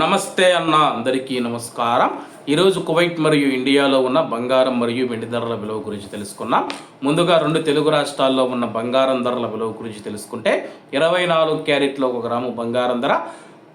నమస్తే అన్న అందరికీ నమస్కారం. ఈరోజు కువైట్ మరియు ఇండియాలో ఉన్న బంగారం మరియు వెండి ధరల విలువ గురించి తెలుసుకున్నాం ముందుగా రెండు తెలుగు రాష్ట్రాల్లో ఉన్న బంగారం ధరల విలువ గురించి తెలుసుకుంటే ఇరవై నాలుగు క్యారెట్లో ఒక గ్రాము బంగారం ధర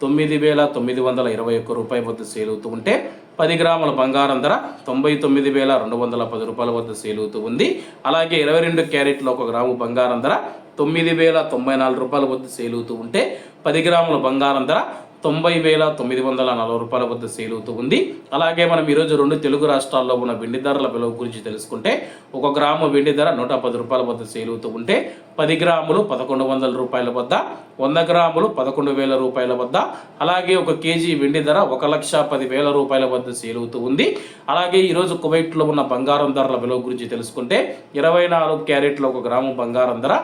తొమ్మిది వేల తొమ్మిది వందల ఇరవై ఒక్క రూపాయల వద్ద సేల్ అవుతూ ఉంటే పది గ్రాముల బంగారం ధర తొంభై తొమ్మిది వేల రెండు వందల పది రూపాయల వద్ద సేల్ అవుతూ ఉంది. అలాగే ఇరవై రెండు క్యారెట్లో ఒక గ్రాము బంగారం ధర తొమ్మిది వేల తొంభై నాలుగు రూపాయల వద్ద సేల్ అవుతూ ఉంటే పది గ్రాముల బంగారం ధర తొంభై వేల తొమ్మిది వందల నలభై రూపాయల వద్ద సేల్ అవుతూ ఉంది. అలాగే మనం ఈరోజు రెండు తెలుగు రాష్ట్రాల్లో ఉన్న వెండి ధరల విలువ గురించి తెలుసుకుంటే ఒక గ్రాము వెండి ధర నూట పది రూపాయల వద్ద సేల్ అవుతూ ఉంటే పది గ్రాములు పదకొండు వందల రూపాయల వద్ద వంద గ్రాములు పదకొండు వేల రూపాయల వద్ద అలాగే ఒక కేజీ వెండి ధర ఒక లక్ష పది వేల రూపాయల వద్ద సేల్ అవుతూ ఉంది. అలాగే ఈరోజు కువైట్లో ఉన్న బంగారం ధరల విలువ గురించి తెలుసుకుంటే ఇరవై నాలుగు క్యారెట్లు ఒక గ్రాము బంగారం ధర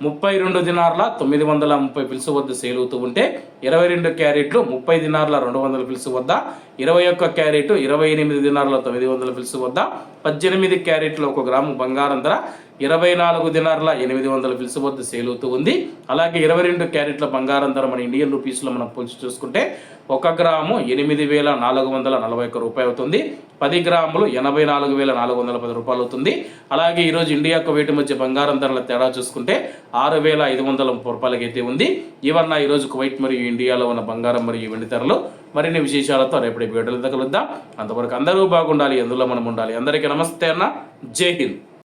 ముప్పై రెండు దినార్ల తొమ్మిది వందల ముప్పై పిలుసు వద్ద సేల్ అవుతూ ఉంటే ఇరవై రెండు క్యారెట్లు ముప్పై దినార్ల రెండు వందల పిలుసు వద్ద ఇరవై ఒక్క క్యారెట్ ఇరవై ఎనిమిది దినార్ల తొమ్మిది వందల పిలుసు వద్ద పద్దెనిమిది క్యారెట్లు ఒక గ్రాము బంగారం ధర ఇరవై నాలుగు దినార్ల ఎనిమిది వందల పిలుసు వద్ద సేల్ అవుతూ ఉంది. అలాగే ఇరవై రెండు క్యారెట్ల బంగారం ధర మన ఇండియన్ రూపీస్లో మనం పోల్చి చూసుకుంటే ఒక గ్రాము ఎనిమిది వేల నాలుగు వందల నలభై ఒక్క రూపాయి అవుతుంది. పది గ్రాములు ఎనభై నాలుగు వేల నాలుగు వందల పది రూపాయలు అవుతుంది. అలాగే ఈరోజు ఇండియా కువైట్ మధ్య బంగారం ధరల తేడా చూసుకుంటే ఆరు వేల ఐదు వందల ముప్పై రూపాయలకి అయితే ఉంది. ఇవన్న ఈరోజు కువైట్ మరియు ఇండియాలో ఉన్న బంగారం మరియు వెండి ధరలు మరిన్ని విశేషాలతో రేపటి వీడియోలతో కలుద్దాం. అంతవరకు అందరూ బాగుండాలి ఎందులో మనం ఉండాలి. అందరికీ నమస్తే అన్న. జై హింద్.